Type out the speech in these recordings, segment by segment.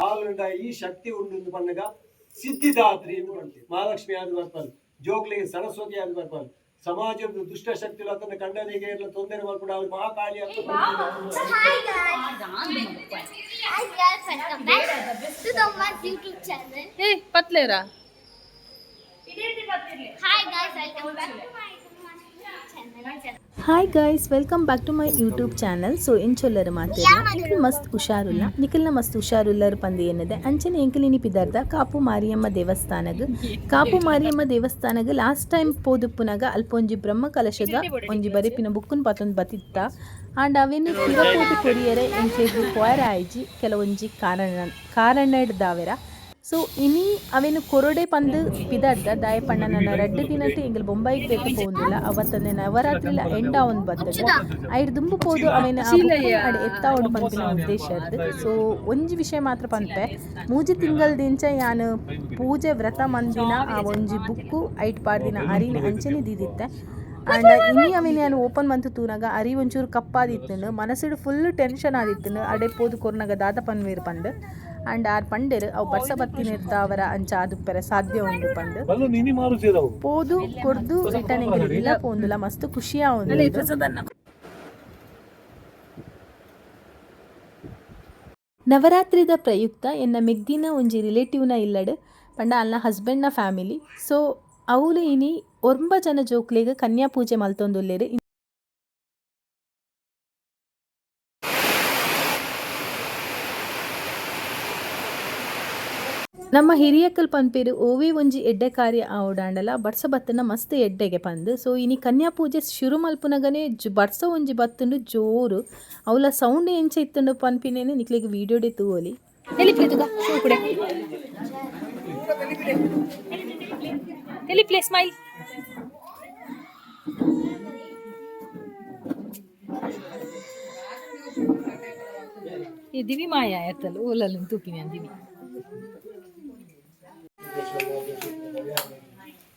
ಹಾಲುಂಡ ಈ ಶಕ್ತಿ ಉಂಡು ಪನ್ನಗ ಸಿದ್ಧಿದಾತ್ರಿ ಎಂದು ಅಂತೀವಿ ಮಹಾಲಕ್ಷ್ಮಿ ಆದ ಬರ್ಪಾಲು ಜೋಗ್ಲಿಗೆ ಸರಸ್ವತಿ ಆದ ಬರ್ಪಾಲು ಸಮಾಜದ ದುಷ್ಟ ಶಕ್ತಿಗಳು ಅದನ್ನ ಕಂಡನಿಗೆ ಎಲ್ಲ ತೊಂದರೆ ಮಾಡ್ಕೊಂಡು ಅವ್ರು ಮಹಾಕಾಳಿ ಅಂತ So hi guys. Hi guys, welcome back to the Umma's YouTube channel. ಏ ಪತ್ಲೇರಾ Hi guys, welcome back to my Umma's channel. hi guys welcome back to my YouTube channel so ಇಂಚೊಲ್ಲರ್ ಮಾತೇ ನಿಖಿಲ್ ಮಸ್ತ್ ಹುಷಾರುಲ್ಲ. ನಿಖಿಲ್ನ ಮಸ್ತ್ ಹುಷಾರುಲ್ಲರ್ ಪಂದಿ ಏನಿದೆ? ಅಂಚನೆ ಎಂಕಲಿನಿ ಪಿದಾರ್ದ ಕಾಪು ಮಾರಿಯಮ್ಮ ದೇವಸ್ಥಾನಗ. ಕಾಪು ಮಾರಿಯಮ್ಮ ದೇವಸ್ಥಾನಗ ಲಾಸ್ಟ್ ಟೈಮ್ ಪೋದುಪ್ಪುನಾಗ ಅಲ್ಪೊಂಜಿ ಬ್ರಹ್ಮ ಕಲಶದ ಒಂಜಿ ಬರಿಪಿನ ಬುಕ್ಕನ್ ಪತ್ತೊಂದು ಬತ್ತಿತ್ತ. ಆಂಡ್ ಅವೇನು ತಿರಪೋದು ಕೊರಿಯರೆ ಪೋಯರ ಆಯ್ಜಿ ಕೆಲವೊಂಜಿ ಕಾರಣ ಕಾರಣಡ್ದಾವೆರ ಸೊ ಇನಿ ಅವೇನು ಕೊರಡೆ ಪಂದು ಪಿದಡ್ದ ದಾಯಪಣ್ಣ ನನ್ನ ರಡ್ಡು ದಿನಟ್ಟು ಎಂಗಲ್ ಬೊಂಬಾಯಿಗೆ ಬೇಕು ಪೋಂದಿಲ್ಲ ಅವತ್ತನೆ ನವರಾತ್ರಿಲ ಎಂಡ ಒಂದು ಬರ್ತದೆ ಐಡ್ ದುಂಬು ಪೋದು ಅವೇನು ಅಡೆ ಎತ್ತ ಒಂದು ಪಂಪಿನ ಉದ್ದೇಶ ಸೊ ಒಂಜಿ ವಿಷಯ ಮಾತ್ರ ಪಂಪೆ ಮೂಜಿ ತಿಂಗಳ ತಿಂಗಳದಿಂಚ ಯಾನು ಪೂಜೆ ವ್ರತ ಮಂದಿನ ಆ ಒಂಜಿ ಬುಕ್ಕು ಐಟ್ ಪಾಡ್ದಿನ ಅರಿನ ಅಂಚನೆ ದಿದಿತ್ತೆ ಆ್ಯಂಡ್ ಇನಿ ಅವೇನು ನಾನು ಓಪನ್ ಮಂತ್ ತೂನಾಗ ಅರಿ ಒಂಚೂರು ಕಪ್ಪಾದಿತ್ತು ಮನಸ್ಸಿಡು ಫುಲ್ ಟೆನ್ಷನ್ ಆದಿತ್ತು ಅಡೆ ಪೋದು ಕೊರ್ನಾಗ ದಾದ ಪನ್ವೀರ್ ಪಂಡ್ ಆ್ಯಂಡ್ ಆರ್ ಪಂಡೆರ್ ಅವು ಬರ್ಸ ಬತ್ತಿ ಇರ್ತಾವರ ಅಂಚ ಪೆರ ಸಾಧ್ಯ ಉಂಡು ಪಂಡ್ ಪೋದು ಕೊರ್ದು ರಿಟರ್ನ್ ಇಲ್ಲ ಪೋಂದುಲ ಮಸ್ತ್ ಖುಷಿಯ ಒಂದು ನವರಾತ್ರಿದ ಪ್ರಯುಕ್ತ ಎನ್ನ ಮೆಗ್ದಿನ ಒಂಜಿ ರಿಲೇಟಿವ್ನ ಇಲ್ಲಡ್ ಪಂಡ ಅಲ್ಲ ಹಸ್ಬೆಂಡ್ನ ಫ್ಯಾಮಿಲಿ ಸೊ ಅವಳು ಇನಿ ಒಂಬ ಜನ ಜೋಕ್ಲೆಗ್ ಕನ್ಯಾ ಪೂಜೆ ಮಲ್ತೊಂದುಲ್ಲೆರ್ ನಮ್ಮ ಹಿರಿಯಕ್ಕಲ್ ಪನ್ಪೇರು ಓವಿ ಒಂಜಿ ಎಡ್ಡೆ ಕಾರ್ಯ ಆವಡಾಂಡಲ, ಬಡ್ಸ ಬತ್ತನ ಮಸ್ತ್ ಎಡ್ಡೆಗೆ ಪಂದ್. ಸೊ ಇನಿ ಕನ್ಯಾ ಪೂಜೆ ಶುರು ಮಲ್ಪುನಗನೆ ಜು ಬಡ್ಸ ಒಂಜಿ ಬತ್ತುಂಡು ಜೋರು ಅವಳ ಸೌಂಡ್ ಎಂಚ ಇತ್ತುಂಡು ಪನ್ಪಿನೇನೆ, ನಿಕ್ಲಿಗೆ ವಿಡಿಯೋಡೆ ತೂವಲಿ. Play smile. ದಿವಿ ಮಾಯ ಆಯ್ತಲ್ಲ ಓಲಲ್ಲಿ ತೂಪಿನಿ ದಿವಿ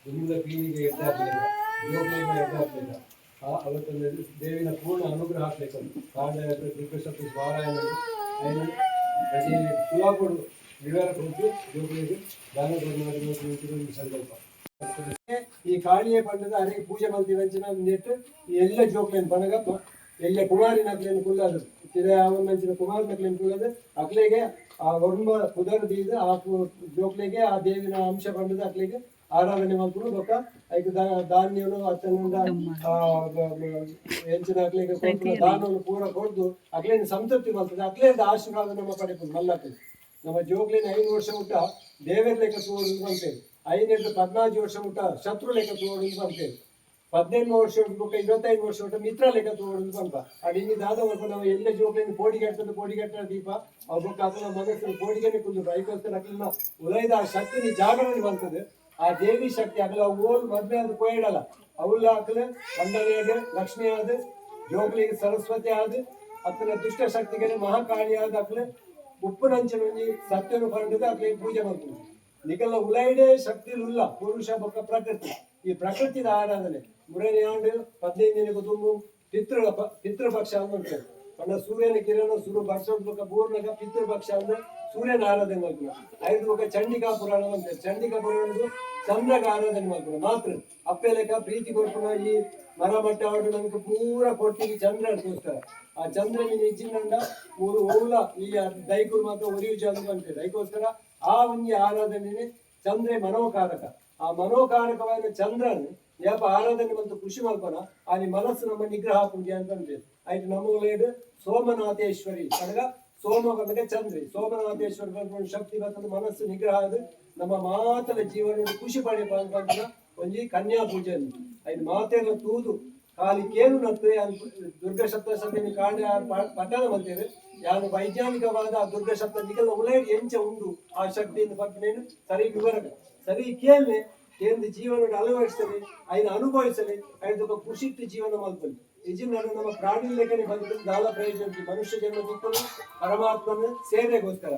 ಇಂದಿನ ಕ್ಲೀನಿಗೆ ಎದ್ದಾಗಲಿಲ್ಲ. ಯೋಗಲಿಂಗ ಆ ಅವತ್ತೊಂದು ದೇವಿನ ಪೂರ್ಣ ಅನುಗ್ರಹ ಆಗಬೇಕು. ಕಾಂಡ ಶ್ರೀಕೃಷ್ಣ ವಾರಾಯಣ ತುಲಾಕೊಡು ವಿವರ ಕೊಟ್ಟು ಯೋಗಿಗೆ ದಾನ ಸಂಕಲ್ಪ ಈ ಕಾಳಿಯ ಪಂಡದ ಅನೇಕ ಪೂಜೆ ಮಂದಿ ವಂಚನ ನೆಟ್ಟು ಎಲ್ಲ ಜೋಕ್ಲೇನ್ ಪಣಗಪ್ಪ ಎಲ್ಲ ಕುಮಾರಿನ ಅಕ್ಲೇನ್ ಕುಲ್ಲದು ಇದೆ ಅವನ ಮಂಚಿನ ಕುಮಾರನ ಅಕ್ಲೇನ್ ಕುಲ್ಲದು ಅಕ್ಲೆಗೆ ಆ ವರ್ಮ ಕುದರ್ ಬೀದ ಆ ಜೋಕ್ಲೆಗೆ ಆ ದೇವಿನ ಅಂಶ ಪಂಡದ ಅಕ್ಲೆಗೆ ಆರಾಧನೆ ಮಾಡ್ಕೊಂಡು ఒక ಗ- ಗ- ಹೆಂಚಿನ ಅಕ್ಲೆಗೆ ಕೊಟ್ಟು ದಾನವನ್ನು ಪೂರ ಕೊಡ್ದು ಅಕ್ಲೇನು ಸಂತೃಪ್ತಿ ಮಾಡ್ತದೆ ಅಕ್ಲೇದ ಆಶೀರ್ವಾದ ನಮ್ಮ ಜೋಗ್ಲಿನ ಐದು ವರ್ಷ ಊಟ ದೇವರ ಲೆಕ್ಕ ತೋಡು ಅಂತೇಳಿ ಐದರಿಂದ ಪದ್ನಾಲ್ಕು ವರ್ಷ ಊಟ ಶತ್ರು ಲೆಕ್ಕ ತೋಡು ಅಂತೇಳಿ ಹದಿನೈದು ವರ್ಷ ಬುಕ್ಕ ಇಪ್ಪತ್ತೈದು ವರ್ಷ ಊಟ ಮಿತ್ರ ಲೆಕ್ಕ ತೋಡು ಬಂತ ಅದು ಇಲ್ಲಿ ದಾದ ವರ್ಷ ನಾವು ಎಲ್ಲ ಜೋಗ್ಲಿನ ಪೋಡಿಗೆಟ್ಟದ ಪೋಡಿಗೆಟ್ಟ ದೀಪ. ಅವ್ರ ಅದನ್ನ ಮನಸ್ಸಿನ ಪೋಡಿಗೆನೆ ಕುಂದ್ರು ಅದಕ್ಕೋಸ್ಕರ ಅಕ್ಲಿನ ಉದಯದ ಆ ಶಕ್ತಿ ಜಾಗರಣೆ ಬರ್ತದೆ. ಆ ದೇವಿ ಶಕ್ತಿ ಅಗಲ ಓಲ್ ಮದ್ವೆ ಅದು ಕೊಯ್ಡಲ್ಲ ಅವಳ ಹಾಕಲು ಕಂದನಿಯಾಗ ಲಕ್ಷ್ಮಿ ಆದ, ಜೋಗ್ಲಿಗೆ ಸರಸ್ವತಿ ಆದ ಅಕ್ಕನ ದುಷ್ಟ ಶಕ್ತಿಗೆ ಮಹಾಕಾಳಿ ಆದ ಅಕ್ಲೆ ಉಪ್ಪುನಂಚಿನ ಸತ್ಯನು ಕಂಡದ ಅಕ್ಲೆ ಪೂಜೆ ಮಾಡ್ತೀವಿ ನಿಕಲ್ಲ ಉಲೈಡೆ ಶಕ್ತಿ ಉಲ್ಲ ಪುರುಷ ಬೊಕ್ಕ ಪ್ರಕೃತಿ. ಈ ಪ್ರಕೃತಿದ ಆರಾಧನೆ ಮೂರನೇ ಆಂಡು ಪದ್ನೈದು ತುಂಬು ಪಿತೃ ಪಿತೃಪಕ್ಷ ಅಂತ ಪಂಡ ಸೂರ್ಯನ ಕಿರಣ ಸುರು ಬೊಕ್ಕ ಪೂರ್ಣಗ ಪಿತೃಪಕ್ಷ ಅಂದ್ರೆ ಸೂರ್ಯನ ಆರಾಧನೆ ಮಾಡ್ಕೊಂಡು ಐದು ಬೊಕ್ಕ ಚಂಡಿಕಾ ಪುರಾಣ ಅಂತ ಚಂಡಿಕಾ ಪುರಾಣದು ಚಂದ್ರಗ ಆರಾಧನೆ ಮಾಡ್ಕೊಂಡು ಮಾತ್ರ ಅಪ್ಪೆ ಲೆಕ್ಕ ಪ್ರೀತಿ ಕೊಡ್ಕೊಂಡು ಈ ಮರ ಮಟ್ಟ ಆಡು ನಮ್ಗೆ ಪೂರ ಕೊಟ್ಟಿಗೆ ಚಂದ್ರ ತೋರಿಸ್ತಾರೆ. ಆ ಚಂದ್ರನಿಗೆ ಹೆಚ್ಚಿನಂಡ ಮೂರು ಓಲ, ಈ ದೈಕುರು ಮಾತ್ರ ಒರಿಯು ಚಂದ್ರ ಅಂತೇಳಿ ಅದಕ್ಕೋಸ್ಕರ ಆ ಒಂದು ಆರಾಧನೆ ಚಂದ್ರೆ ಮನೋಕಾರಕ. ಆ ಮನೋಕಾರಕವಾದ ಚಂದ್ರನ್ ಯಾಪ ಆರಾಧನೆ ಮತ್ತು ಖುಷಿ ಮಲ್ಪನ ಅಲ್ಲಿ ಮನಸ್ಸು ನಮ್ಮ ನಿಗ್ರಹ ಪೂಜೆ ಅಂತ ಅಂತೇಳಿ ನಮ್ಮ ಲೇಡು ಸೋಮನಾಥೇಶ್ವರಿ ಕನಗ ಸೋಮ ಕನಗ ಚಂದ್ರಿ. ಸೋಮನಾಥೇಶ್ವರಿ ಬಂದ್ಕೊಂಡು ಶಕ್ತಿ ಬರ್ತದೆ ಮನಸ್ಸು ನಿಗ್ರಹ ಅದು ನಮ್ಮ ಮಾತಲ ಜೀವನ ಖುಷಿ ಪಡೆಯಪ್ಪ ಅಂತ ಒಂಜಿ ಕನ್ಯಾ ಪೂಜೆ ಐದು ಮಾತೆಲ್ಲ ತೂದು. ಕಾಲಿ ಕೇನು ನತ್ತೆ ದುರ್ಗ ಸಪ್ತಶತಿని ಕಾಂಡ ಪಠಣ ಮಾಡ್ತೇವೆ. ಯಾನು ವೈಜ್ಞಾನಿಕವಾದ ಆ ದುರ್ಗ ಸಪ್ತ ನಿಗಲ ಉಳೇಡಿ ಎಂಚ ಉಂಡು ಆ ಶಕ್ತಿಯಿಂದ ಪಟ್ಟಿನೇನು ಸರಿ ವಿವರ ಸರಿ ಕೇಳಿ ಕೇಂದ್ರ ಜೀವನ ಅಳವಡಿಸಲಿ ಐನ ಅನುಭವಿಸಲಿ ಐದು ಖುಷಿ ಜೀವನ ಮಾಡ್ತದೆ ಇಜಿನನ್ನು ನಮ್ಮ ಪ್ರಾಣಿ ಲೇಖನೆ ಬಂದು ದಾಲ ಪ್ರಯೋಜನ ಮನುಷ್ಯ ಜನ್ಮ ದಿಕ್ಕುನು ಪರಮಾತ್ಮನ ಸೇವೆಗೋಸ್ಕರ.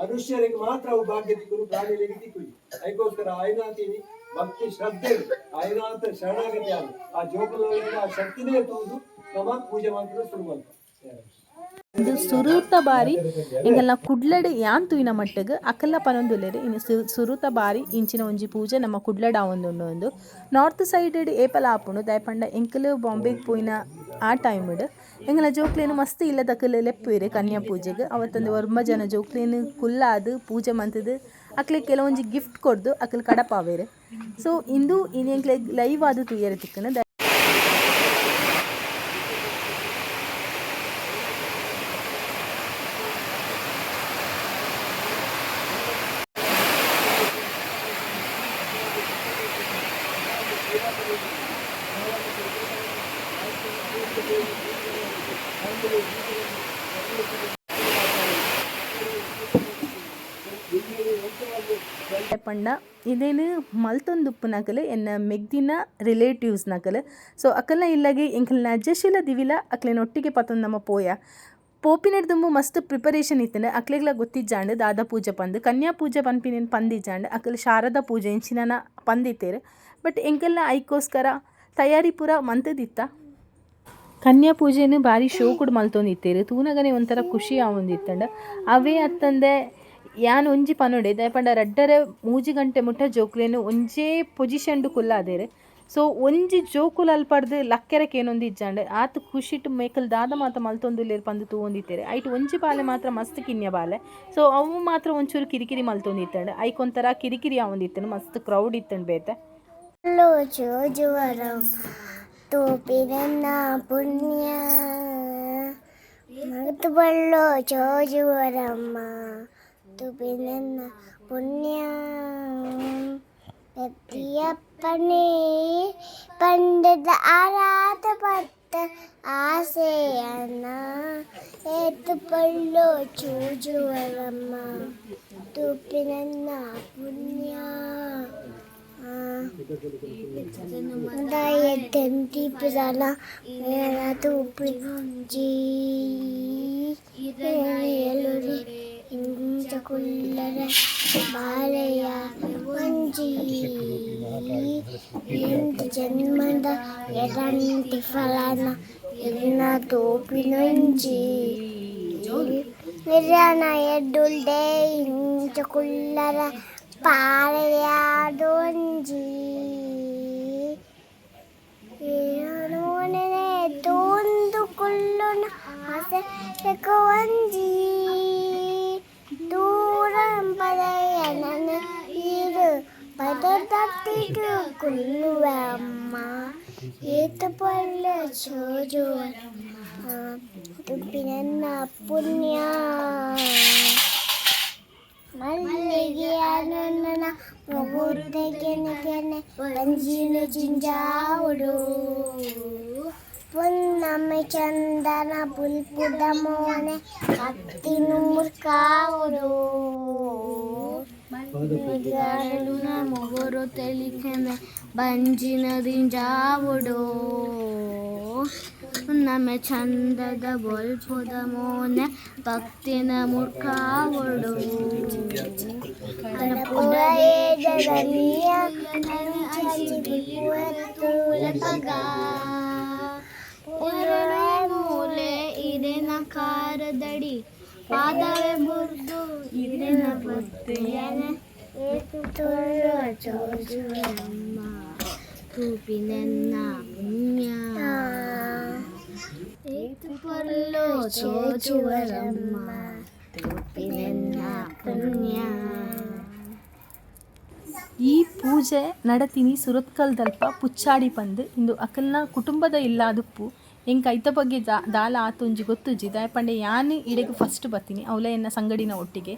ಮನುಷ್ಯರಿಗೆ ಮಾತ್ರ ಅವು ಭಾಗ್ಯ ದಿಕ್ಕುನು ಪ್ರಾಣಿಗಳಿಗೆ ದಿಕ್ಕುಜಿ ಅದಕ್ಕೋಸ್ಕರ ಆಯ್ನಾತೀನಿ, ಭಕ್ತಿ, ಶ್ರದ್ಧೆ, ಆಯ್ನಾಥ ಶರಣಾಗತಿ ಆ ಜೋಪದ ಆ ಶಕ್ತಿನೇ ತೋದು ನಮ್ಮ ಪೂಜೆ ಮಾತ್ರ ಶುರು ಮಾಡ್ತಾರೆ ಇದು ಸುರೂತ ಬಾರಿ. ಇಂಗಲ್ಲ ಕುಡ್ಲಡ್ ಯಾನ್ ತೂಯಿನ ಮಟ್ಟಗ್ ಅಕಲ್ಲ ಪನೊಂದುಲ್ಲೆರ್. ಇನ್ನು ಸುರೂತ ಬಾರಿ ಇಂಚಿನ ಒಂಜಿ ಪೂಜೆ ನಮ್ಮ ಕುಡ್ಲಡ್ ಆವೊಂದುಂಡು ಒಂದು ನಾರ್ತ್ ಸೈಡ್ ಏಪಲ ಆಪುಂಡು, ದಯಪಂಡ ಎಂಕಲ್ ಬಾಂಬೆಗ್ ಪೋಯಿನ ಆ ಟೈಮ್ಡ್. ಎಂಗಲ ಜೋಕ್ಲೇನು ಮಸ್ತ್ ಇಲ್ಲದಕ್ಕಲ್ ಲೆಪ್ಪುವೆರ್ ಕನ್ಯಾ ಪೂಜೆಗ್. ಅವತ್ತೊಂದು ಒರ್ಮ ಜನ ಜೋಕ್ಲೇನು ಕುಲ್ಲಾದ್, ಪೂಜೆ ಮಂತದ್, ಅಕ್ಲೆ ಕೆಲವೊಂಜಿ ಗಿಫ್ಟ್ ಕೊಡ್ದು ಅಕಲ್ ಕಡಪಾವೇರ್. ಸೊ, ಇಂದು ಇನ್ ಲೈವ್ ಆದು ತೂಯರೆ ತಿಕ್ಕನ ಪಂಡ. ಇದೇನು ಮಲ್ತೊಂದುಪ್ಪು ನಕಲು, ಎನ್ನ ಮೆಗ್ದಿನ ರಿಲೇಟಿವ್ಸ್ ನಕಲು. ಸೊ ಅಕಲ್ನ ಇಲ್ಲಗೆ ಎಂಕಲ್ನ ಅಜ್ಜಶೀಲ ದಿವಿಲ ಅಕ್ಲೆನ ಒಟ್ಟಿಗೆ ಪತ್ತೊಂದು ನಮ್ಮ ಪೋಯ. ಪೋಪಿನಡ್ ದುಂಬು ಮಸ್ತ್ ಪ್ರಿಪರೇಷನ್ ಇತ್ತೆ ಅಕ್ಲೆಗ್ಲ ಗೊತ್ತಿಜ್ಜಾಂಡ್ ದಾದ ಪೂಜೆ ಪಂದ್, ಕನ್ಯಾ ಪೂಜೆ ಪನ್ಪಿನೇನು ಪಂದಿಜ್ಜಾಂಡ್, ಅಕಲ್ ಶಾರದಾ ಪೂಜೆ ಇಂಚಿನ ಪಂದಿತ್ತೇರು. ಬಟ್ ಎಂಕಲ್ನ ಐಕೋಸ್ಕರ ತಯಾರಿ ಪೂರ ಮಂತದಿತ್ತ. ಕನ್ಯಾ ಪೂಜೆನು ಭಾರಿ ಶೋಕುಡು ಮಲ್ತೊಂದಿತ್ತೇರು. ತೂನಗನೆ ಒಂಥರ ಖುಷಿ ಆವೊಂದಿತ್ತಂಡ. ಅವೇ ಅತ್ತಂದೆ ಯಾನ್ ಒಂಜಿ ಪನೊಡೆ ದಯಪಂಡ ರಡ್ಡರೆ ಮೂಜಿ ಗಂಟೆ ಮುಟ್ಟ ಜೋಕುಲೆನ್ ಒಂಜೇ ಪೊಸಿಷನ್ಡು ಕುಲ್ಲಾದೆರ್ ಸೊ ಒಂಜಿ ಜೋಕುಲು ಅಲ್ಪಡ್ದು ಲಕ್ಕೆರಕ್ಕೆ ಕೇನೊಂದು ಇಜ್ಜಾಂಡೆ. ಆತು ಖುಷಿಟ್ ಮೇಕಲ್ ದಾದ ಮಾತ ಮಲ್ತೊಂದುಲ್ಲೇರು ಪಂದು ತೂವೊಂದಿತ್ತೇರೆ. ಐಟ್ ಒಂಜಿ ಬಾಲೆ ಮಾತ್ರ ಮಸ್ತ್ ಕಿನ್ಯ ಬಾಲೆ. ಸೊ, ಅವು ಮಾತ್ರ ಒಂಚೂರು ಕಿರಿಕಿರಿ ಮಲ್ತೊಂದಿತ್ತಂಡೆ. ಐಕೊಂಥರ ಕಿರಿಕಿರಿ ಆವೊಂದಿತ್ತನು, ಮಸ್ತ್ ಕ್ರೌಡ್ ಇತ್ತಂಡು ಬೇತೆ. ಪುಣ್ಯ. jojoram tu pinana തുപിനെന്ന പുണ്യം. എത്തിയപ്പണേ പണ്ഡിത ആരാധ പത്ത് ആശയന ഏത്തുപള്ളോ ചൂചുവളമ്മ. തുപ്പിനെന്ന പുണ്യ. ദയത്തിപ്പിതല വേണ തൂപ്പി ജീ ಪುಣ್ಯ Dayetenti pisana mera tupi ji eluri inja kullare ಬಾಳೆಯ ಮಂಜಿ ಎಂಟು ಜನ್ಮದ ಎರಂಟಿ ಫಲನ ಎನ್ನ ತೋಪಿನಂಜಿ ನಿರ್ಯಾಣ ಎಡ್ಡುಲ್ಡೆ ಇಂಚ ಕುಲ್ಲರ ಪಾಳೆಯಾಡೊಂಜಿ ಏನೋನೆ ತೋಂದು ಕುಲ್ಲುನ ಹಸೆ ಒಂಜಿ ತಟ್ಟಿಡು ಕುಲ್ಲುವ ಅಮ್ಮ ಏತ ಪಳ್ಳ ಚೋಜುವ ತುಪ್ಪಿನ ಪುಣ್ಯ ಮಲ್ಲಿಗೆ ನನ್ನ ಮೊಗುರುದೆಗೆನೆ ಕೆನೆ ಪಂಜಿನ ಜಿಂಜಾವುಡು ಪುನ್ನಮ್ಮೆ ಚಂದನ ಪುಲ್ಪುದ ಮೋನೆ ಹತ್ತಿನು ಮುರ್ಕಾವುಡು ಗಾರಲುನ ಮೊಗರು ತೆಲಿಕೆನೆ ಬಂಜಿನ ದಿಂಜಾವುಡು ನಮ್ಮೆ ಚಂದದ ಬೊಲ್ಪುದ ಮೋನೆ ಭಕ್ತಿನ ಮುರ್ಕಾವುಡು ಮೂಲೆ ಇದೇನ ಕಾರದಡಿ ಪಾದವೇ ಮುರಿದು ಇದೇನ ಬರ್ತೇನೆ ಈ ಪೂಜೆ ನಡತಿನಿ ಸುರತ್ಕಲ್ದಲ್ಪ ಪುಚ್ಚಾಡಿ ಪಂದ್. ಇಂದು ಅಕಲ್ನ ಕುಟುಂಬದ ಇಲ್ಲಾದುಪ್ಪು ಹೆಂಗ್ ಐತ ಬಗ್ಗೆ ದಾ ದಾಲ ಆತೊಂಜಿ ಗೊತ್ತುಜಿ ದಾಯಪಂಡೆ ಯಾನು ಇಡೆಗೆ ಫಸ್ಟ್ ಬರ್ತೀನಿ. ಅವಲೆಯನ್ನ ಸಂಗಡಿನ ಒಟ್ಟಿಗೆ.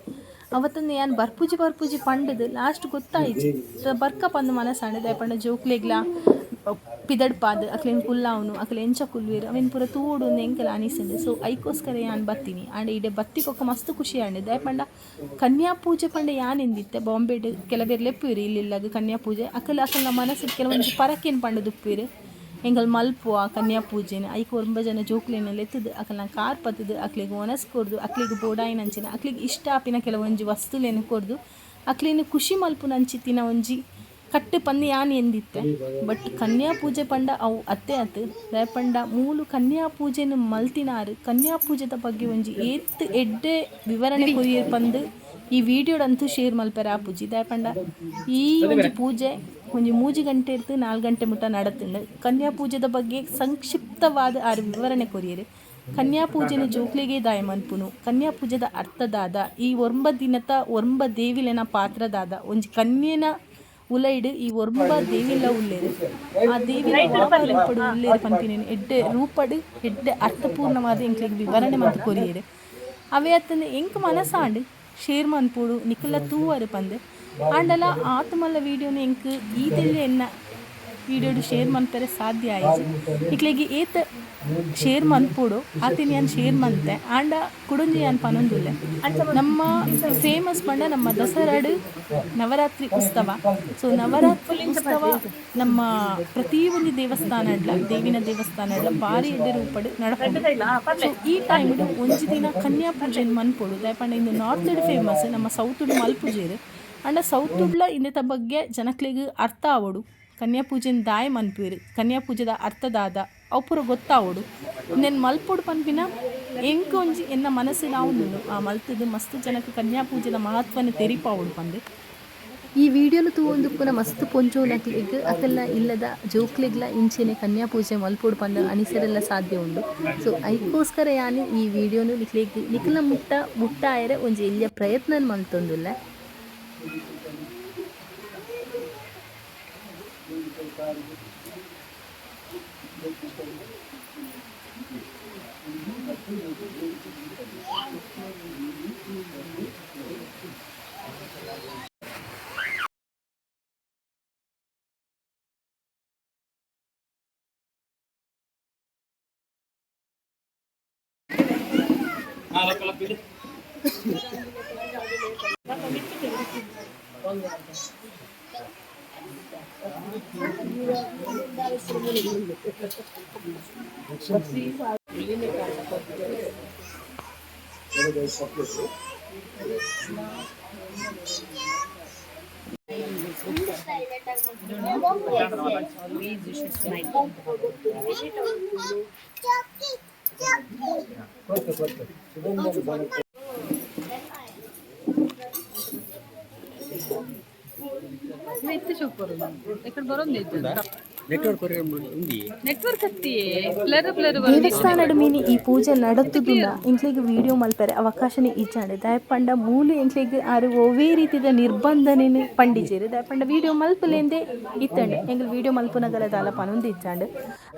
ಅವತ್ತೊಂದು ಯಾನ್ ಬರ್ಪೂಜಿ ಬರ್ಪೂಜಿ ಪಂಡದು ಲಾಸ್ಟ್ ಗೊತ್ತಾಯ್ತು. ಬರ್ಕ ಪಂದ್ ಮನಸ್ಸಾಂಡೆ ದಾಯಪಂಡ ಜೋಕ್ಲೆಗ್ಲ ಪಿದಡ್ ಪಾದ್ ಅಕ್ಲೆನ್ ಕುಲ್ಲಾವ್ನು ಅಕ್ಲೆ ಎಂಚ ಕುಲ್ವೀರ್ ಅವೆನ್ ಪೂರ ತೂಡು ಎಂಕಲ ಅನಿಸಂಡು ಸೊ ಐಕೋಸ್ಕರ ಯಾನ್ ಬತ್ತೀನಿ. ಆಂಡ ಇಡೆ ಬತ್ತಿಗೊಕ್ಕ ಮಸ್ತ್ ಖುಷಿ ಆಂಡೆ ದಾಯಪಂಡ ಕನ್ಯಾ ಪೂಜೆ ಪಂಡ ಯಾನ್ ಎಂದಿತ್ತೆ? ಬಾಂಬೆಡ್ ಕೆಲವೇರ್ ಲೆಪ್ಪುವಿರಿ ಇಲ್ಲಿಲ್ಲಾಗ ಕನ್ಯಾ ಪೂಜೆ ಅಕಲ್ ಅಕಲ್ನ ಮನಸ್ಸಿಗೆ ಕೆಲವೊಂದು ಪರಕೇನು ಪಂಡ ದುಪ್ಪಿರು? ಎಂಗಲ್ ಮಲ್ಪುವ, ಕನ್ಯಾ ಪೂಜೆನ ಐಕ್ ಒಂಬ ಜನ ಜೋಕ್ಲೆನೆಲ್ಲ ಎತ್ತದು, ಅಕಲ್ನ ಕಾರ್ ಪತ್ತದು, ಅಕ್ಲಿಗೆ ಒನಸ್ ಕೊರ್ದು ಅಕ್ಲಿಗೆ ಬೋಡಾಯಿನ ಅಂಚಿನ ಅಕ್ಲಿಗೆ ಇಷ್ಟ ಆಪಿನ ಕೆಲವೊಂಜಿ ವಸ್ತುಲೇನು ಕೊರ್ದು ಅಕ್ಲಿನ ಖುಷಿ ಮಲ್ಪುನಂಚಿತ್ತಿನ ಒಂಜಿ ಕಟ್ಟು ಪಂದು ಯಾನ್ ಎಂದಿತ್ತೆ? ಬಟ್ ಕನ್ಯಾ ಪೂಜೆ ಪಂಡ ಅವು ಅತ್ತೆ ಅತ್ ದಾಯಪಂಡ ಮೂಲು ಕನ್ಯಾ ಪೂಜೆನು ಮಲ್ತಿನಾರು, ಕನ್ಯಾ ಪೂಜೆದ ಬಗ್ಗೆ ಒಂಜಿ ಏತ್ ಎಡ್ಡೆ ವಿವರಣೆ ಕೊರಿಯರ್ ಪಂದು ಈ ವಿಡಿಯೋಡಂತೂ ಶೇರ್ ಮಲ್ಪೆರ ಆ ಪೂಜೆ ದಾಯಪಂಡ ಈ ಒಂಜಿ ಪೂಜೆ ಒಂಜಿ ಮೂಜಿ ಗಂಟೆ ಇರ್ತು ನಾಲ್ಕು ಗಂಟೆ ಮುಟ್ಟ ನಡತುಂಡು ಕನ್ಯಾ ಪೂಜೆದ ಬಗ್ಗೆ ಸಂಕ್ಷಿಪ್ತವಾದ ಆರು ವಿವರಣೆ ಕೊರಿಯರು. ಕನ್ಯಾ ಪೂಜೆನ ಜೋಕ್ಲಿಗೆ ದಾಯ ಮನ್ಪುನು ಕನ್ಯಾ ಪೂಜೆದ ಅರ್ಥದಾದ, ಈ ಒರ್ಂಬ ದಿನತ ಒರ್ಂಬ ದೇವಿಲೆನ ಪಾತ್ರದಾದ, ಒಂಜಿ ಕನ್ಯೆನ ಉಲೈಡ್ ಈ ಒರ್ಂಬ ದೇವಿಲ ಉಲ್ಲೇರು. ಆ ದೇವಿಲ ರೂಪಡು ಉಲ್ಲೇರು ಎಡ್ಡೆ ರೂಪಡು, ಎಡ್ಡೆ ಅರ್ಥಪೂರ್ಣವಾದ ಎಂಕ್ಲಿಗೆ ವಿವರಣೆ ಮತ್ತು ಕೊರಿಯರು. ಅವೇ ಅತ್ತಂದು ಎಂಕ್ ಮನಸ್ಸಾಂಡು ಶೇರ್ ಮನ್ಪುಡು ನಿಕ್ಕಲ ತೂವರು ಪಂದೆ. ಆಂಡಲ ಆತಮಲ್ಲ ವೀಡಿಯೋನ ಎಂಕ್ ಈದಲ್ಲಿ ಎನ್ನ ವೀಡಿಯೋಡು ಶೇರ್ ಮಂತಾರೆ ಸಾಧ್ಯ ಆಯ್ತು. ಇಕ್ಲೆಗೆ ಏತ ಶೇರ್ ಮನ್ಪುಡು ಆತಿನ ಯಾನ್ ಶೇರ್ ಮಂತೆ ಆಂಡ ಕುಡುಂಜಿ ಯಾನ್ ಪನೊಂದುಲ್ಲೆ. ನಮ್ಮ ಫೇಮಸ್ ಪಂಡ ನಮ್ಮ ದಸರಾಡು ನವರಾತ್ರಿ ಉತ್ಸವ ಸೊ ನವರಾತ್ರಿ ಉತ್ಸವ ನಮ್ಮ ಪ್ರತಿಯೊಂದು ದೇವಸ್ಥಾನಡ್ಲ ದೇವಿನ ದೇವಸ್ಥಾನಡ್ಲ ಭಾರಿ ಎಡ್ಡೆ ರೂಪಡು ನಡಪಡು ಸೊ ಈ ಟೈಮ್ ಒಂಜಿ ದಿನ ಕನ್ಯಾ ಪೂಜೆ ಮನ್ಪುಡು. ದಯಪಂಡ ಇಂದು ನಾರ್ತ್ ಫೇಮಸ್ ನಮ್ಮ ಸೌತ್ ಮಲ್ಪುಜೇರು. ಅಂಡ ಸೌತ್ ಉಡ್ಲ ಇಂದೆತ ಬಗ್ಗೆ ಜನಕ್ಲೆಗ್ ಅರ್ಥ ಆವಡು. ಕನ್ಯಾ ಪೂಜೆನ ದಾಯ ಮನ್ಪುವೆರ್ ಕನ್ಯಾ ಪೂಜೆದ ಅರ್ಥದಾದ ಅವು ಗೊತ್ತಾವಡು. ನೆನ್ ಮಲ್ಪುಡು ಪನ್ಪಿನ ಎಂಕ್ ಒಂಜಿ ಎನ್ನ ಮನಸ್ಸಿನ ಆವೊಂದುಂಡು ಆ ಮಲ್ತದು ಮಸ್ತ್ ಜನಕ್ಕೆ ಕನ್ಯಾ ಪೂಜೆದ ಮಹತ್ವನ ತೆರಿಪಾವಡು ಪಂದೆ ಈ ವಿಡಿಯೋನು ತೂವೊಂದುಪ್ಪುನ ಮಸ್ತ್ ಪೊಂಚೋನಕ್ಲಿಗ್ ಅತೆಲ್ಲ ಇಲ್ಲದ ಜೋಕ್ಲಿಗ್ಲ ಇಂಚಿನ ಕನ್ಯಾ ಪೂಜೆ ಮಲ್ಪುಡು ಪಂದ ಅನಿಸರೆಲ್ಲ ಸಾಧ್ಯ ಉಂಡು. ಸೊ ಐಕೋಸ್ಕರ ಯಾನೆ ಈ ವಿಡಿಯೋನು ನಿಕ್ಲಿಗ್ ನಿಕ್ಲ ಮುಟ್ಟ ಮುಟ್ಟಾಯರೆ ಒಂಜಿ ಇಲ್ಲಿಯ ಪ್ರಯತ್ನ ಮಲ್ತೊಂದುಲ್ಲ. Ah, Ngarap ka Çok net super ಎಕಡೆ ಬರೋದು ನೆಟ್ವರ್ಕ್ ಉಂದಿ ನೆಟ್ವರ್ಕ್ ಹತ್ತಿಯೇ ಬ್ಲರ್ ಬ್ಲರ್ ದೇವಸ್ಥಾನ ನಡುಮಿನಿ ಈ ಪೂಜೆ ನಡತುದಿಲ್ಲ ಎಂಕ್ಲಿಗೆ ವಿಡಿಯೋ ಮಲ್ಪರೆ ಅವಕಾಶನೇ ಇಚ್ಚಾಂಡೆ ದಾಯ ಪಂಡ ಮೂಲು ಎಂಕ್ಲಿಗೆ ಆರು ಒವೇ ರೀತಿದ ನಿರ್ಬಂಧನೇ ಪಂಡಿಜೇರಿ ದಾಯ ಪಂಡ ವಿಡಿಯೋ ಮಲ್ಪಲೆಂದೇ ಇತ್ತಂಡೆ ಎಂಗ್ಲ ವಿಡಿಯೋ ಮಲ್ಪುನಗಲ ದಾಲ ಪನೊಂದು ಇಚ್ಚಾಂಡೆ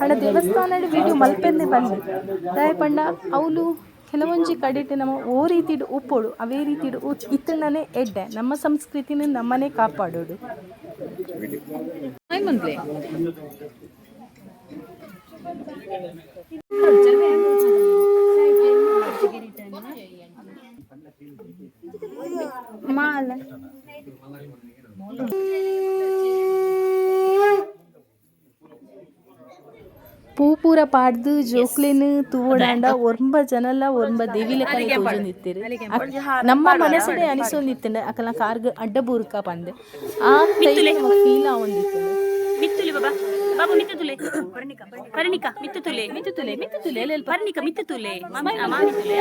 ಅಣ್ಣ ದೇವಸ್ಥಾನ ವಿಡಿಯೋ ಮಲ್ಪೆಂದೇ ಬಂದು ದಾಯ ಪಂಡ ಅವಳು ಕೆಲವೊಂಜಿ ಕಡೆಟ್ ನಮ್ಮ ಓ ರೀತಿಡು ಉಪ್ಪೋಡು ಅವೇ ರೀತಿಡು ಇತ್ತನೇ ಎಡ್ಡೆ ನಮ್ಮ ಸಂಸ್ಕೃತಿನ ನಮ್ಮನೆ ಕಾಪಾಡೋಡು ಮಂದ್ಲೆ பூ பூர பாடுது ಜೋಕ್ಲಿನ್ ತೂವಡಾಂಡ ಒರ್ಂಬ ಜನಲ ಒರ್ಂಬ ದೇವಿ ಲೆಕ್ಕ ತೋಜೊಂದಿತ್ತೆರ್ ನಮ್ಮ ಮನಸ್ಸಡೆ ಅನಿಸೊಂದಿತ್ತಂಡೆ ಅಕಲ ಕಾರ್ಗ್ ಅಡ್ಡ ಬೂರ್ಕ ಪಂದೆ. ಆ ಕೈ ಫೀಲ್ ಆವೊಂದಿತ್ತಂಡೆ ಮಿತ್ತುಲಿ ಬಾಬಾ. ಬಾಬು ಮಿತ್ತು ತುಲೆ ಪರಿಣಿಕ ಪರಿಣಿಕ ಮಿತ್ತು ತುಲೆ ಮಿತ್ತು ತುಲೆ ಮಿತ್ತು ತುಲೆ ಪರಿಣಿಕ ಮಿತ್ತು ತುಲೆ ಮಾಮಿ ತುಲೆ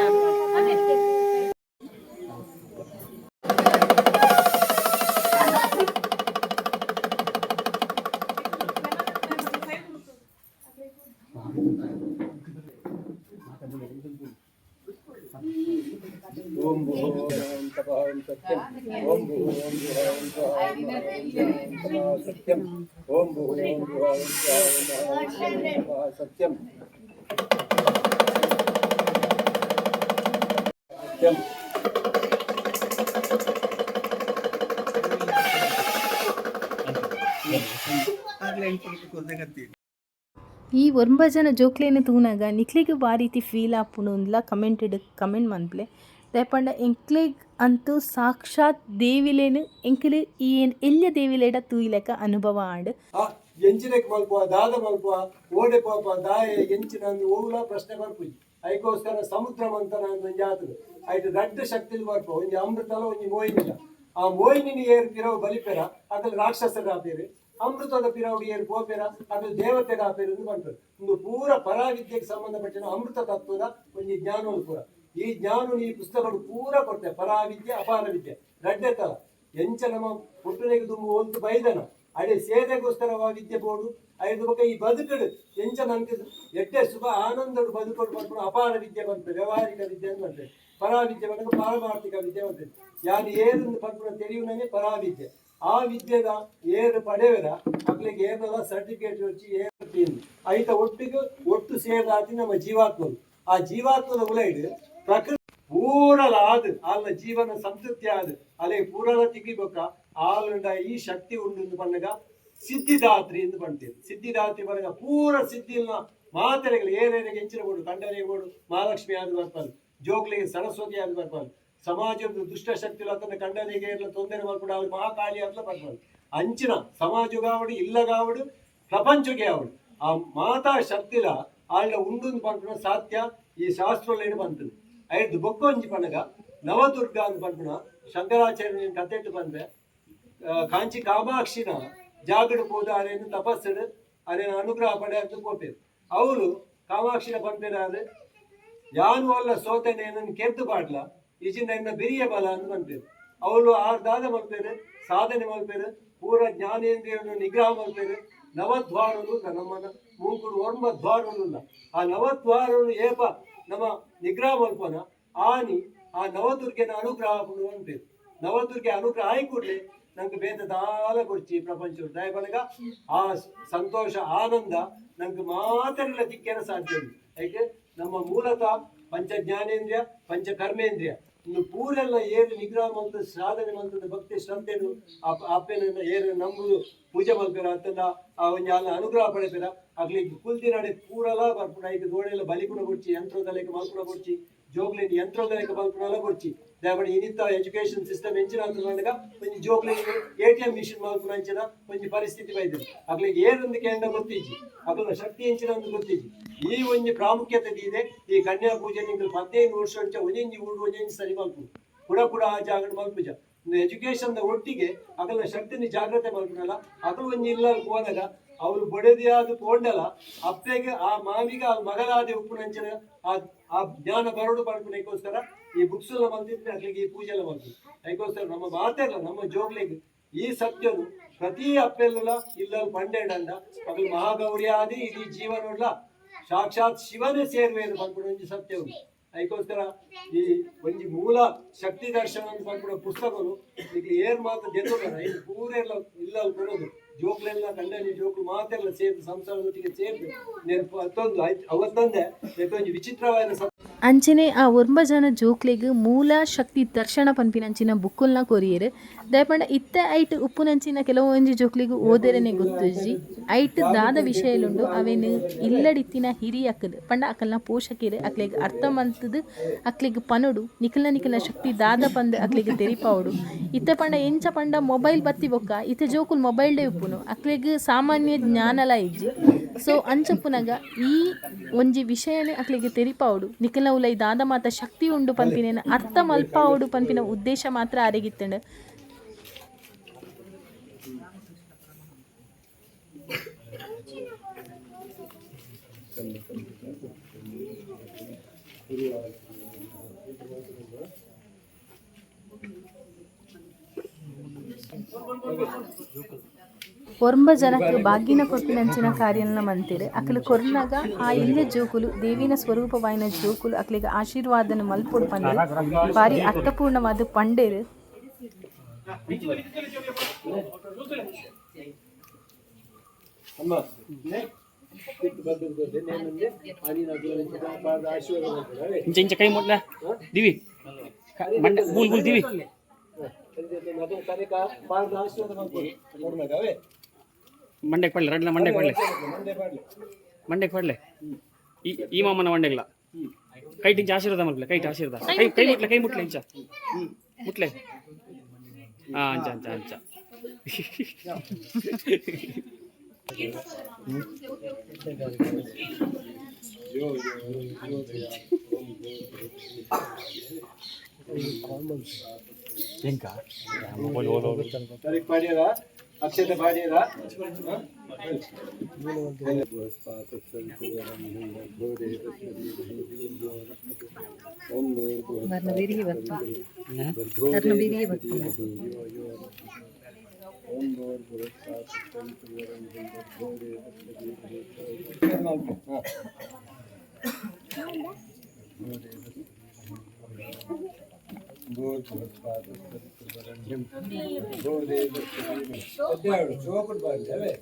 ಓಂ ಸತ್ಯಂ ಓಂ ಭೂ ಓಂ ಭೂ ಓಂ ತಪ ಸತ್ಯಂ ಓಂ ಭೂ ಓಂ ಭೂ ಓಂ ತಪ ಸತ್ಯಂ ಸತ್ಯಂ ಈ ಒರ್ಂಬ ಜನ ಜೋಕ್ಲೆನ್ ತೂನಾಗ ನಿಕ್ಲಿಗೆ ಬಾ ರೀತಿ ಫೀಲ್ ಆಪುಂಡುಂದ್ಲ ಕಮೆಂಟ್ ಇಡ್ ಕಮೆಂಟ್ ಮನ್ಪ್ಲೆ ದಯಪಂಡ എങ്കിലേക്ക് ಅಂತೂ ಸಾಕ್ಷಾತ್ ದೇವಿಲೇನು ಎಂಕಲು ಈ ಎಲ್ಯ ದೇವಿಲೇಡ ತೂಯಿಲೆಕ ಅನುಭವ ಆಂಡ್. ಎಂಚಿನಕ್ಕೆ ಮಲ್ಪುವ ದಾದ ಮಲ್ಪುವ ಓಡೆ ಪಾಪ ದಾಯ, ಎಂಚಿನ ಓವುಲ ಪ್ರಶ್ನೆ ಬರ್ಪುಜಿ ಅದಕ್ಕೋಸ್ಕರ ಸಮುದ್ರ ಮಂತನ ಒಂಜಿ ಆತದು. ಆಯ್ತು ದಡ್ಡ ಶಕ್ತಿ ಬರ್ಪ ಒಂಜಿ ಅಮೃತಲ, ಒಂಜಿ ಮೋಹಿನಿಲ. ಆ ಮೋಹಿನಿ ಏರ್ ಪಿರವು ಬಲಿಪೆರ, ಅದ್ರಲ್ಲಿ ರಾಕ್ಷಸರ ಆಪೇರು. ಅಮೃತದ ಪಿರವು ಏರ್ ಪೋಪೆರ, ಅದ್ರಲ್ಲಿ ದೇವತೆರ ಆಪೇರು ಬಂತದೆ. ಒಂದು ಪೂರ ಪರಾವಿದ್ಯೆಗೆ ಸಂಬಂಧಪಟ್ಟಿನ ಅಮೃತ ತತ್ವದ ಒಂದು ಜ್ಞಾನ ಪೂರ ಈ ಜ್ಞಾನ ಈ ಪುಸ್ತಕಗಳು ಪೂರ ಕೊಡ್ತೇವೆ ಪರಾವಿದ್ಯೆ ಅಪಾರ ವಿದ್ಯೆ ಗಡ್ಡೆ ತರ ಎಂಚ ನಮ್ಮ ಪುಟ್ಟನೆಗೆ ತುಂಬ ಒಂದು ಬೈದನ ಅಡೆ ಸೇವೆಗೋಸ್ಕರ ವಿದ್ಯೆ ಬೋಡು ಐದು ಬಗ್ಗೆ ಈ ಬದುಕಡು ಎಂಚ ನಮ್ಗೆ ಎಡ್ಡೆ ಸುಖ ಆನಂದಡು ಬದುಕೊಂಡು ಬರ್ಕೊಂಡು ಅಪಾರ ವಿದ್ಯೆ ಬಂತು ವ್ಯವಹಾರಿಕ ವಿದ್ಯೆ ಅಂತ ಬರ್ತದೆ ಪರಾವಿದ್ಯೆ ಬಂದಾಗ ಪಾರಮಾರ್ಥಿಕ ವಿದ್ಯೆ ಬರ್ತದೆ ಯಾರು ಏರನ್ನು ಪಡ್ಕೊಂಡು ತೆರೆಯುವನೇ ಪರಾವಿದ್ಯೆ ಆ ವಿದ್ಯೆದ ಏರು ಪಡೆಯರ ಮಕ್ಕಳಿಗೆ ಏನೆಲ್ಲ ಸರ್ಟಿಫಿಕೇಟ್ వచ్చి ಏರು ತಿಂದು ಐತ ಒಟ್ಟಿಗೆ ಒಟ್ಟು ಸೇರಾತಿ ನಮ್ಮ ಜೀವಾತ್ಮರು ಆ ಜೀವಾತ್ಮದ ಉಲೈಡು ಪ್ರಕೃತಿ ಪೂರಲ ಆದ್ ಆಲ್ನ ಜೀವನ ಸಂತೃಪ್ತಿ ಆದ್, ಅಲೆ ಪೂರಲ ತಿಗಿಬೇಕ ಆಲುಂಡ ಈ ಶಕ್ತಿ ಉಂಡು ಬಂದಾಗ ಸಿದ್ಧಿದಾತ್ರಿ ಎಂದು ಬಂತೀವಿ ಸಿದ್ಧಿದಾತ್ರಿ ಬಂದಾಗ ಪೂರ ಸಿದ್ಧಿಲ್ನ ಮಾತ್ರೆಗಳು ಏನೇನೆ ಹೆಂಚಿನ ಕೊಡು ಕಂಡನೆ ಕೊಡು ಮಹಾಲಕ್ಷ್ಮಿ ಆದ ಬರ್ಬಾರ್ದು ಜೋಗ್ಲಿಗೆ ಸರಸ್ವತಿ ಆದ ಸಮಾಜ ಸಮಾಜದ ದುಷ್ಟ ಶಕ್ತಿ ಅದನ್ನ ಕಂಡನೆಗೆ ಎಲ್ಲ ತೊಂದರೆ ಮಾಡ್ಕೊಂಡು ಅವ್ರು ಮಹಾಕಾಳಿ ಅಂತ ಬರ್ತಾರೆ ಅಂಚಿನ ಸಮಾಜ ಕಾವಡು ಇಲ್ಲ ಇಲ್ಲಗಾವಡು ಪ್ರಪಂಚಗೆ ಆವಡು ಆ ಮಾತಾ ಶಕ್ತಿಲ ಆಳ್ನ ಉಂಡು ಪಂಪಣ ಸಾಧ್ಯ, ಈ ಶಾಸ್ತ್ರದಲ್ಲಿ ಬಂತದು ಐದು ಬೊಕ್ಕೊಂಜಿ ಪಂಡಗ ನವದುರ್ಗ ಅಂತ ಪಂಪಣ ಶಂಕರಾಚಾರ್ಯ ಆ, ಕಾಂಚಿ ಕಾಮಾಕ್ಷಿನ ಜಾಗಡು ಪೋದ ಅರೇನು ತಪಸ್ಸಡು ಅರೇನು ಅನುಗ್ರಹ ಪಡೆ ಅಂತ ಕೊಟ್ಟರು. ಅವರು ಕಾಮಾಕ್ಷಿನ ಪಂಪೇರಾದ್ರೆ ಯಾನು ಅಲ್ಲ ಸೋತನೆ ನನ್ನ ಕೆದ್ದು ಪಾಡ್ಲ ಈಚಿನ ನನ್ನ ಬಿರಿಯ ಬಲ ಅಂತ ಬಂತೇರು ಅವಳು ಆರ್ದಾದ ಮಲ್ಪೇರು ಸಾಧನೆ ಮಲ್ಪೇರು ಪೂರ ಜ್ಞಾನೇಂದ್ರಿಯನ್ನು ನಿಗ್ರಹ ಮಲ್ಪೇರು. ನವದ್ವಾರನು ನಮ್ಮನ ಮೂಕುಡು ಒರ್ಮ ದ್ವಾರನು ಆ ನವದ್ವಾರನು ಏಪ ನಮ್ಮ ನಿಗ್ರಹ ಮಲ್ಪನ ಆನಿ ಆ ನವದುರ್ಗೆನ ಅನುಗ್ರಹ ಉಂಟು ನವದುರ್ಗೆ ಅನುಗ್ರಹ ಆಯ್ ಕೂಡ್ಲೆ ನಂಗೆ ಬೇದ ದಾಲ ಕೊಡ್ಚಿ ಪ್ರಪಂಚ ದಯ ಆ ಸಂತೋಷ, ಆನಂದ ನಂಗೆ ಮಾತ್ರ ಸಿಕ್ಕೇನ ಸಾಧ್ಯ ಉಂಟು ನಮ್ಮ ಮೂಲತಃ ಪಂಚ ಜ್ಞಾನೇಂದ್ರಿಯ ಪಂಚ ಕರ್ಮೇಂದ್ರಿಯ ಇನ್ನು ಪೂರೆಲ್ಲ ಏರು ನಿಗ್ರಹ ಮಂತ್ರ ಸಾಧನೆ ಮಂತ್ರದ ಭಕ್ತಿ ಶ್ರದ್ಧೆನು ಅಪ್ಪನ ಏರು ನಂಬುದು ಪೂಜೆ ಮಲ್ಪೇರ ಅತ್ತಲ್ಲ ಆ ಒಂಜಿ ಅಲ್ಲ ಅನುಗ್ರಹ ಪಡೆತರ ಆಗ್ಲಿ ಕುಲ್ದಿ ನಡೆ ಪೂರಲ ಬರ್ಪುಡ ಈಗ ದೋಡೆಲ್ಲ ಬಲಿಗುಣ ಕೊಡ್ಚಿ ಯಂತ್ರದಲ್ಲಿ ಮಲ್ಪುಣ ಕೊಡ್ಚಿ ಜೋಗ್ಲಿನ ಯಂತ್ರೋದಲೆಗೆ ಮಲ್ಪುಣ ಕೊಡ್ಚಿ ಅಂತ ನೋಡಿದಾಗ ಒಂಜಿ ಜೋಗ್ಲಿನ ಎ ಟಿ ಎಂ ಮಿಷಿನ್ ಮಲ್ಪುಣ ಅಂಚಿನ ಒಂಜಿ ಪರಿಸ್ಥಿತಿ ಬೈದ್ರು ಅಕ್ಲಿಗೆ ಏನೊಂದು ಕೇಂದ್ರ ಗೊತ್ತಿಜ್ಜಿ ಅಕ್ಲ ಶಕ್ತಿ ಎಂಚಿನ ಒಂದು ಗೊತ್ತಿಜ್ಜಿ ಈ ಒಂಜಿ ಪ್ರಾಮುಖ್ಯತೆ ಇದೆ. ಈ ಕನ್ಯಾ ಪೂಜೆ ನಿಂಗೆ ಹದಿನೈದು ವರ್ಷ ಅಂಚ ಒಂಜಿ ಊರು ಒಂಜಿ ಸರಿ ಮಲ್ಪು ಕೂಡ ಕೂಡ ಆ ಜಾಗ ಮಲ್ಪುಜ ಎಜುಕೇಶನ್ ಒಟ್ಟಿಗೆ ಅಗಲ ಶಕ್ತಿನಿ ಜಾಗ್ರತೆ ಮಲ್ಪುನಲ್ಲ ಅಗಲು ಒಂಜಿ ಇಲ್ಲ ಹೋದಾಗ ಅವ್ರು ಬಡದಿಯಾದ ಪೋಂಡಲ ಅಪ್ಪೆಗೆ, ಆ ಮಾವಿಗೆ, ಆ ಮಗಲಾದ ಉಪ್ಪುನಂಚಿನ ಆ ಆ ಜ್ಞಾನ ಬರಡು ಪಡ್ಕೊಳಕ್ಕೋಸ್ಕರ ಈ ಬುಕ್ಸ್ ಎಲ್ಲ ಬಂದಿದ್ರೆ ಅಲ್ಲಿಗೆ ಈ ಪೂಜೆ ಎಲ್ಲ ಬಂತು ಅದಕ್ಕೋಸ್ಕರ ನಮ್ಮ ಮಾತೆಲ್ಲ ನಮ್ಮ ಜೋಗ್ಲಿಗೆ ಈ ಸತ್ಯವು ಪ್ರತಿ ಅಪ್ಪೆಲ್ಲ ಇಲ್ಲ ಪಂಡೇಡಂಡ ಅದು ಮಹಾಗೌರಿ ಆದಿ, ಇಡೀ ಜೀವನೋಡ್ಲ ಸಾಕ್ಷಾತ್ ಶಿವನೇ ಸೇರ್ವೇನು ಬಂದ್ಬಿಡು ಒಂದು ಸತ್ಯ ಉಂಟು ಅದಕ್ಕೋಸ್ಕರ ಈ ಒಂಜಿ ಮೂಲ ಶಕ್ತಿ ದರ್ಶನ ಅಂತ ಬಂದ್ಬಿಡೋ ಪುಸ್ತಕಗಳು ಈಗ ಏನ್ ಮಾತು ಗೆದ್ದೋಲ್ಲ ಇದು ಪೂರ ಎಲ್ಲ ಇಲ್ಲ ಕೊಡೋದು ಜೋಕ್ಲೆಲ್ಲ ಕಂಡನಿ ಜೋಕ್ಲು ಮಾತೆಲ್ಲ ಸೇರಿದು ಸಂಸಾರದೊಟ್ಟಿಗೆ ಸೇರಿದು ನೆನಪು ಅತ್ತೊಂದು ಆಯ್ತು. ಅವತ್ತೊಂದೇ ವಿಚಿತ್ರವಾದ ಅಂಚನೆ ಆ ಒಂಬ ಜನ ಜೋಕ್ಲೆಗ್ ಮೂಲ ಶಕ್ತಿ ದರ್ಶನ ಪನ್ಪಿನಂಚಿನ ಬುಕ್ಕುಲ್ನ ಕೊರಿಯರ್. ದಯಪಂಡ, ಇತ್ತೆ ಐಟ್ ಉಪ್ಪುನಂಚಿನ ಕೆಲವೊಂಜಿ ಜೋಕ್ಲಿಗ್ ಓದೆರೆನೆ ಗೊತ್ತುಜಿ ಐಟ್ ದಾದ ವಿಷಯಲುಂಡು ಅವೇನು ಇಲ್ಲಡಿತ್ತಿನ ಹಿರಿಯಕ್ಕದ್ ಪಂಡ ಅಕಲ್ನ ಪೋಷಕಿರೆ ಅಕ್ಲೆಗ್ ಅರ್ಥ ಮಂತದು ಅಕ್ಲೆಗ್ ಪನೊಡು ನಿಕಲ್ನ ನಿಕಲ್ನ ಶಕ್ತಿ ದಾದ ಪಂದ್ ಅಕ್ಲೆಗ್ ತೆರಿಪಾವಡು. ಇತ್ತೆ ಪಂಡ ಎಂಚ ಪಂಡ ಮೊಬೈಲ್ ಬತ್ತಿ ಬೊಕ್ಕ, ಇತ್ತೆ ಜೋಕುಲ್ ಮೊಬೈಲ್ ಡೇ ಉಪ್ಪುನು. ಅಕ್ಲೆಗ್ ಸಾಮಾನ್ಯ ಜ್ಞಾನಲ ಇಜ್ಜಿ. ಸೊ ಅಂಚಪ್ಪುನಗ ಈ ಒಂಜಿ ವಿಷಯನೇ ಅಕ್ಲೆಗ್ ತೆರಿಪಾವುಡು. ಉಲೈ ದಾದ ಮಾತ ಶಕ್ತಿ ಉಂಡು ಪಂಪಿನ ಅರ್ಥ ಮಲ್ಪಾವಡು ಪಂಪಿನ ಉದ್ದೇಶ ಮಾತ್ರ ಅರೆಗಿತ್ತಂಡು ಒರ್ಂಬ ಜನಕ್ಕೆ ಬಾಗಿನ ಕೊಟ್ಟಿನಂಚಿನ ಕಾರ್ಯನ ಮಂತಿರೆ. ಅಕಲು ಕೊರ್ನಾಗ ಆ ಇಲ್ಲೆ ಜೋಕುಲು ದೇವಿನ ಸ್ವರೂಪವಾಯಿನ ಜೋಕುಲು ಅಕಲಿಗೆ ಆಶೀರ್ವಾದನ ಮಲ್ಪೊಡು ಪಂಡು ಬಾರಿ ಅರ್ಥಪೂರ್ಣವಾದ ಪಂಡೇರು. ಇಂಚ ಕೈ ಮುಟ್ಲ. ದಿವಿ. ಮಂಡೆ ಬೂಲ್ ಬೂಲ್ ದಿವಿ. ಆಶೀರ್ವಾದ ಅವೇ ಕೊಡ್ಲಿ ಪಡ್ಲೆ ರಡ್ಲ ಮಂಡೆ ಪಡ್ಲೆ ಮಂಡೆ ಪಡ್ಲೆ ಈ ಈ ಮಾಮನ ಮಂಡೆಗ್ಲ. ಕೈ ಟಿಂಚ ಆಶೀರ್ವಾದ ಮಲ್ಪಲೆ ಕೈ ಆಶೀರ್ವಾದ. ಕೈ ಕೈ ಮುಟ್ಲೆ ಕೈ ಮುಟ್ಲೆ ಇಂಚ. ಮುಟ್ಲೆ. ಹಾ ಅಂಚ ಅಂಚ ಅಂಚ. Akshata భార్యరా Thank you. Good, good father. Good him. Though they were believers. But they are so good by the way.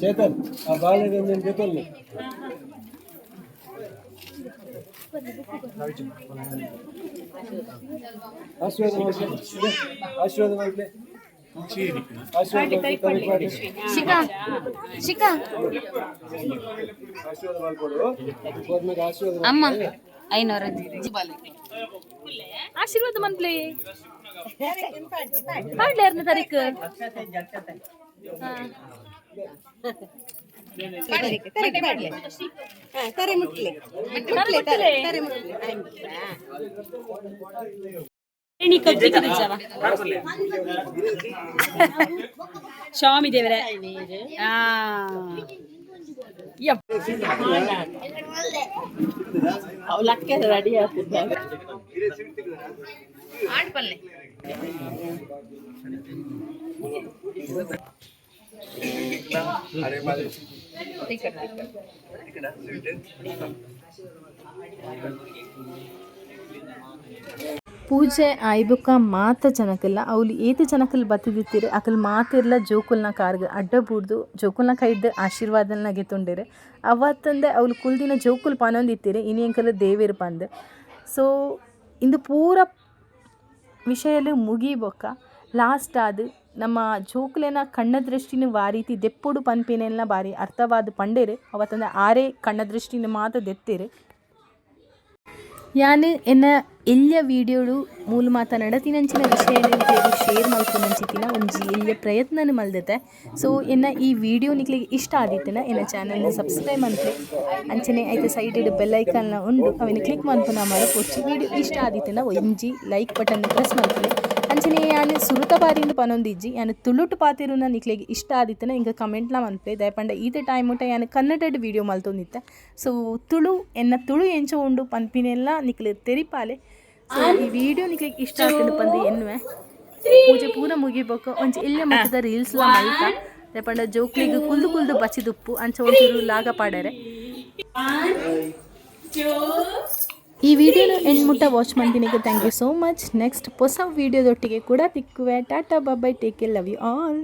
Chetan ఆ బాలగా నేను చేతులు ఆశీర్వాదం ఆశీర్వాదం అంటే ಆಶೀರ್ವಾದ ಮಾಡ್ಲಿ, ತಲೆ ಮಾಡಿ. ಶಿಖಾ ಶಿಖಾ ಆಶೀರ್ವಾದ ಮಾಡ್ಕೊಡು ಹೋದ್ಮೇಲೆ ಆಶೀರ್ವಾದ ಅಮ್ಮ ಐನೂರ ಆಶೀರ್ವಾದ ಮಂತ್ಲಿ ಪಾಡ್ಲೆ ಎರಡನೇ ತಾರೀಕು ಸ್ವಾಮಿ ದೇವರೇ ಆ ಪೂಜೆ ಆಯ್ಬುಕ ಮಾತ ಜನಕಲ್ಲ. ಅವ್ಲು ಏತ ಜನಕಲ್ ಬತ್ತಿದಿತ್ತೀರಿ ಅಕಲ್ ಮಾತಿರ್ಲ ಜೋಕುಲ್ನ ಕಾರ್ಗ ಅಡ್ಡ ಬೂಡ್ದು ಜೋಕುಲ್ನ ಕೈ ಹಿಡ್ದು ಆಶೀರ್ವಾದನ ಗೆತ್ತೊಂಡಿರಿ. ಅವತ್ತಂದೆ ಅವ್ಲು ಕುಲ್ದಿನ ಜೋಕುಲ್ ಪಾನೊಂದಿತ್ತೀರಿ, ಇನಿ ಅಂಕಲ್ ದೇವಿರ್ ಪಂದ್. ಸೊ, ಇಂದು ಪೂರ ವಿಷಯಲು ಮುಗಿಬೊಕ್ಕ. ಲಾಸ್ಟ್ ಆದ ನಮ್ಮ ಜೋಕುಲೆನ ಕಣ್ಣ ದೃಷ್ಟಿನ ವಾರೀತಿ ದೆಪ್ಪುಡು ಪನ್ಪಿನೆಲ್ಲ ಬಾರಿ ಅರ್ಥವಾದ ಪಂಡೇರಿ. ಅವತ್ತಂದೆ ಆರೇ ಕಣ್ಣ ದೃಷ್ಟಿನ ಮಾತ ದೆತ್ತಿರಿ. ಯಾನು ಎನ್ನ ಎಲ್ಲ ವೀಡಿಯೋಡು ಮೂಲ ಮಾತನಾಡತಿನಂಚಿನ ವಿಷಯನ ಶೇರ್ ಮಾಡ್ಕೊಂಡಂಚಿತ್ತಿನ ಒಂಜಿ ಎಲ್ಲ ಪ್ರಯತ್ನನ ಮಲ್ದತೆ. ಸೊ ಎನ್ನ ಈ ವಿಡಿಯೋ ನಿಕ್ಲಿಗೆ ಇಷ್ಟ ಆದಿತ್ತಿನ ಎನ್ನ ಚಾನಲ್ನ ಸಬ್ಸ್ಕ್ರೈಬ್ ಮಾಡ್ತೆ ಅಂಚನೆ ಐತೆ ಸೈಡ್ ಬೆಲ್ ಐಕನ್ನ ಉಂಡು ಅವನ್ನ ಕ್ಲಿಕ್ ಮಾಡ್ಕೊಂಡು ಮಾಡೋ ಕೊಚ್ಚಿ ವಿಡಿಯೋ ಇಷ್ಟ ಆದಿತ್ತಿನ ಒಂಜಿ ಲೈಕ್ ಬಟನ್ ಪ್ರೆಸ್ ಮಾಡ್ತೀನಿ ಅಂಚನೆ ಯಾನು ಸುರುತ ಬಾರಿಂದ ಪನೊಂದಿಜ್ಜಿ ಯಾನು ತುಳುಟು ಪಾತಿರುನ ನಿಕ್ಲಿಗೆ ಇಷ್ಟ ಆದಿತ್ತಿನ, ಹಿಂಗೆ ಕಮೆಂಟ್ನ ಮನ್ಪೆ. ದಯಪಂಡ ಈತೆ ಟೈಮ್ ಮುಟ್ಟ ಯಾನು ಕನ್ನಡದ ವಿಡಿಯೋ ಮಲ್ತೊಂದಿತ್ತೆ. ಸೊ ತುಳು ಎನ್ನ ತುಳು ಎಂಚ ಉಂಡು, ಪನ್ಪಿನೆಲ್ಲ ನಿಕ್ಲಿ ತೆರಿಪಾಲೆ. ಸೊ ಈ ವಿಡಿಯೋ ನಿಮಗೆ ಇಷ್ಟ ಆಗ್ತದೆ ಅಂದ್ರೆ ಎನ್ನುವೆ. ಪೂಜೆ ಪೂರ ಮುಗಿಬೇಕು. ಒಂಚ ಇಲ್ಲೇ ಮಟ್ಟದ ರೀಲ್ಸ್ ದಯಪಂಡ ಜೋಕ್ಲಿಗೆ ಕುಲ್ದು ಕುಲ್ದು ಬಚ್ಚಿದುಪ್ಪು ಅಂಚ ಒಂಚೂರು ಲಾಗ ಪಾಡ್ಯಾರೆ. ಈ ವಿಡಿಯೋನ ಎಂಡ್ಮುಟ್ಟ ವಾಚ್ ಮಾಡ್ತೀನಿ thank you so much next ಹೊಸ ವಿಡಿಯೋದೊಟ್ಟಿಗೆ ಕೂಡ ತಿಕ್ಕುವೆ. Tata bye bye take a love you all